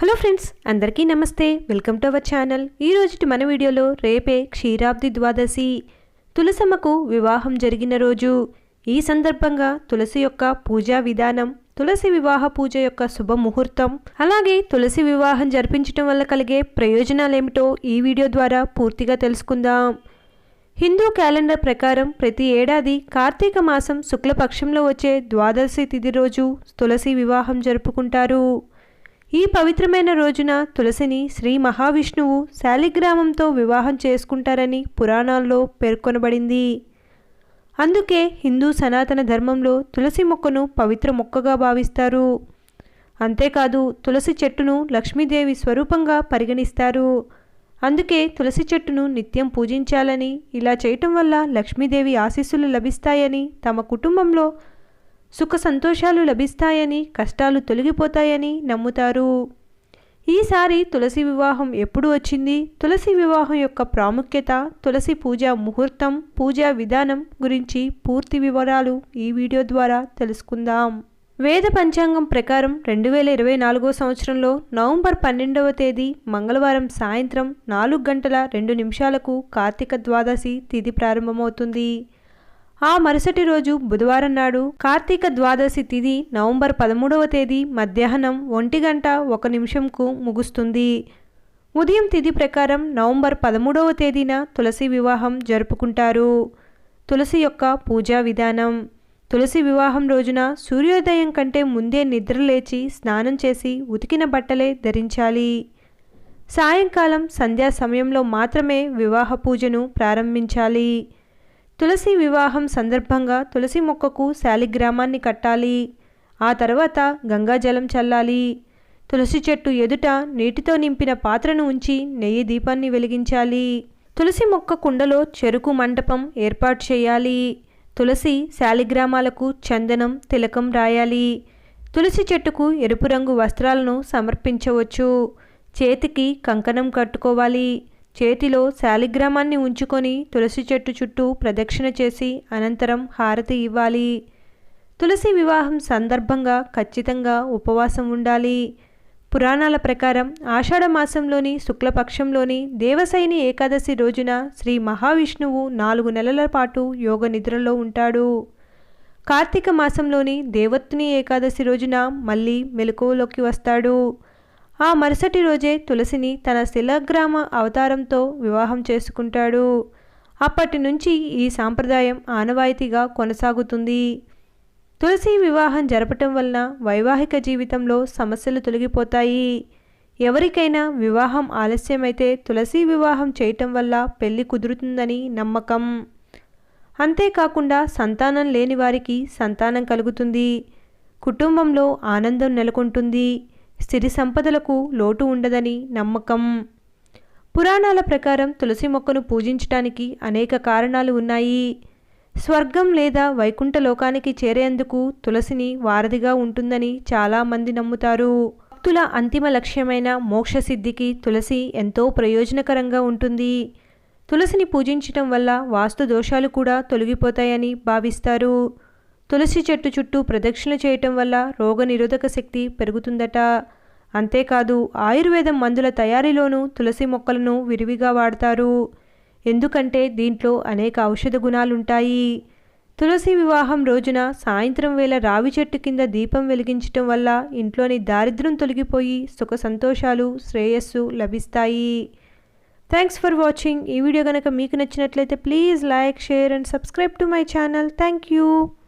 Hello friends అందరికీ నమస్తే. Welcome to our channel. ఈ మన వీడియోలో రేపే క్షీరాబ్ది ద్వాదశి. తులసమ్మకు వివాహం జరిగిన రోజు. ఈ సందర్భంగా తులసి యొక్క పూజా విధానం తులసి వివాహ పూజ యొక్క శుభ ముహూర్తం అలాగే తులసి వివాహం జరిపించడం వల్ల కలిగే ప్రయోజనాలేమిటో ఈ వీడియో ద్వారా పూర్తిగా తెలుసుకుందాం. హిందూ క్యాలెండర్ ప్రకారం ప్రతి ఏడాది కార్తీక మాసం శుక్లపక్షంలో వచ్చే ద్వాదశి తిథి రోజు తులసి వివాహం జరుపుకుంటారు. ఈ పవిత్రమైన రోజున తులసిని శ్రీ మహావిష్ణువు శాలిగ్రామంతో వివాహం చేసుకుంటారని పురాణాల్లో పేర్కొనబడింది. అందుకే హిందూ సనాతన ధర్మంలో తులసి మొక్కను పవిత్ర మొక్కగా భావిస్తారు. అంతేకాదు తులసి చెట్టును లక్ష్మీదేవి స్వరూపంగా పరిగణిస్తారు. అందుకే తులసి చెట్టును నిత్యం పూజించాలని ఇలా చేయటం వల్ల లక్ష్మీదేవి ఆశీస్సులు లభిస్తాయని తమ కుటుంబంలో సుఖ సంతోషాలు లభిస్తాయని కష్టాలు తొలగిపోతాయని నమ్ముతారు. ఈసారి తులసి వివాహం ఎప్పుడు వచ్చింది? తులసి వివాహం యొక్క ప్రాముఖ్యత తులసి పూజా ముహూర్తం పూజా విధానం గురించి పూర్తి వివరాలు ఈ వీడియో ద్వారా తెలుసుకుందాం. వేద పంచాంగం ప్రకారం రెండు వేల ఇరవై నాలుగో సంవత్సరంలో నవంబర్ పన్నెండవ తేదీ మంగళవారం సాయంత్రం నాలుగు గంటల రెండు నిమిషాలకు కార్తీక ద్వాదశి తిథి ప్రారంభమవుతుంది. ఆ మరుసటి రోజు బుధవారం నాడు కార్తీక ద్వాదశి తిథి నవంబర్ పదమూడవ తేదీ మధ్యాహ్నం ఒంటి గంట ఒక నిమిషంకు ముగుస్తుంది. ఉదయం తిథి ప్రకారం నవంబర్ పదమూడవ తేదీన తులసి వివాహం జరుపుకుంటారు. తులసి యొక్క పూజా విధానం. తులసి వివాహం రోజున సూర్యోదయం కంటే ముందే నిద్రలేచి స్నానం చేసి ఉతికిన బట్టలే ధరించాలి. సాయంకాలం సంధ్యా సమయంలో మాత్రమే వివాహ పూజను ప్రారంభించాలి. తులసి వివాహం సందర్భంగా తులసి మొక్కకు శాలిగ్రామాన్ని కట్టాలి. ఆ తర్వాత గంగాజలం చల్లాలి. తులసి చెట్టు ఎదుట నీటితో నింపిన పాత్రను ఉంచి నెయ్యి దీపాన్ని వెలిగించాలి. తులసి మొక్క కుండలో చెరుకు మండపం ఏర్పాటు చేయాలి. తులసి శాలిగ్రామాలకు చందనం తిలకం రాయాలి. తులసి చెట్టుకు ఎరుపు రంగు వస్త్రాలను సమర్పించవచ్చు. చేతికి కంకణం కట్టుకోవాలి. చేతిలో శాలిగ్రామాన్ని ఉంచుకొని తులసి చెట్టు చుట్టూ ప్రదక్షిణ చేసి అనంతరం హారతి ఇవ్వాలి. తులసి వివాహం సందర్భంగా ఖచ్చితంగా ఉపవాసం ఉండాలి. పురాణాల ప్రకారం ఆషాఢ మాసంలోని శుక్లపక్షంలోని దేవసైని ఏకాదశి రోజున శ్రీ మహావిష్ణువు నాలుగు నెలల పాటు యోగ నిద్రలో ఉంటాడు. కార్తీక మాసంలోని దేవత్తుని ఏకాదశి రోజున మళ్ళీ మెలకువలోకి వస్తాడు. ఆ మరుసటి రోజే తులసిని తన శిలగ్రామ అవతారంతో వివాహం చేసుకుంటాడు. అప్పటి నుంచి ఈ సాంప్రదాయం ఆనవాయితీగా కొనసాగుతుంది. తులసి వివాహం జరపటం వలన వైవాహిక జీవితంలో సమస్యలు తొలగిపోతాయి. ఎవరికైనా వివాహం ఆలస్యమైతే తులసి వివాహం చేయటం వల్ల పెళ్ళి కుదురుతుందని నమ్మకం. అంతేకాకుండా సంతానం లేని వారికి సంతానం కలుగుతుంది. కుటుంబంలో ఆనందం నెలకొంటుంది. స్థిరి సంపదలకు లోటు ఉండదని నమ్మకం. పురాణాల ప్రకారం తులసి మొక్కను పూజించటానికి అనేక కారణాలు ఉన్నాయి. స్వర్గం లేదా వైకుంఠ లోకానికి చేరేందుకు తులసిని వారధిగా ఉంటుందని చాలామంది నమ్ముతారు. భక్తుల అంతిమ లక్ష్యమైన మోక్షసిద్ధికి తులసి ఎంతో ప్రయోజనకరంగా ఉంటుంది. తులసిని పూజించటం వల్ల వాస్తు దోషాలు కూడా తొలగిపోతాయని భావిస్తారు. తులసి చెట్టు చుట్టూ ప్రదక్షిణ చేయటం వల్ల రోగనిరోధక శక్తి పెరుగుతుందట. అంతేకాదు ఆయుర్వేదం మందుల తయారీలోనూ తులసి మొక్కలను విరివిగా వాడతారు. ఎందుకంటే దీంట్లో అనేక ఔషధ గుణాలుంటాయి. తులసి వివాహం రోజున సాయంత్రం వేళ రావి చెట్టు కింద దీపం వెలిగించటం వల్ల ఇంట్లోని దారిద్ర్యం తొలగిపోయి సుఖ సంతోషాలు శ్రేయస్సు లభిస్తాయి. Thanks for watching. ఈ వీడియో కనుక మీకు నచ్చినట్లయితే please like share and subscribe to my channel. Thank you.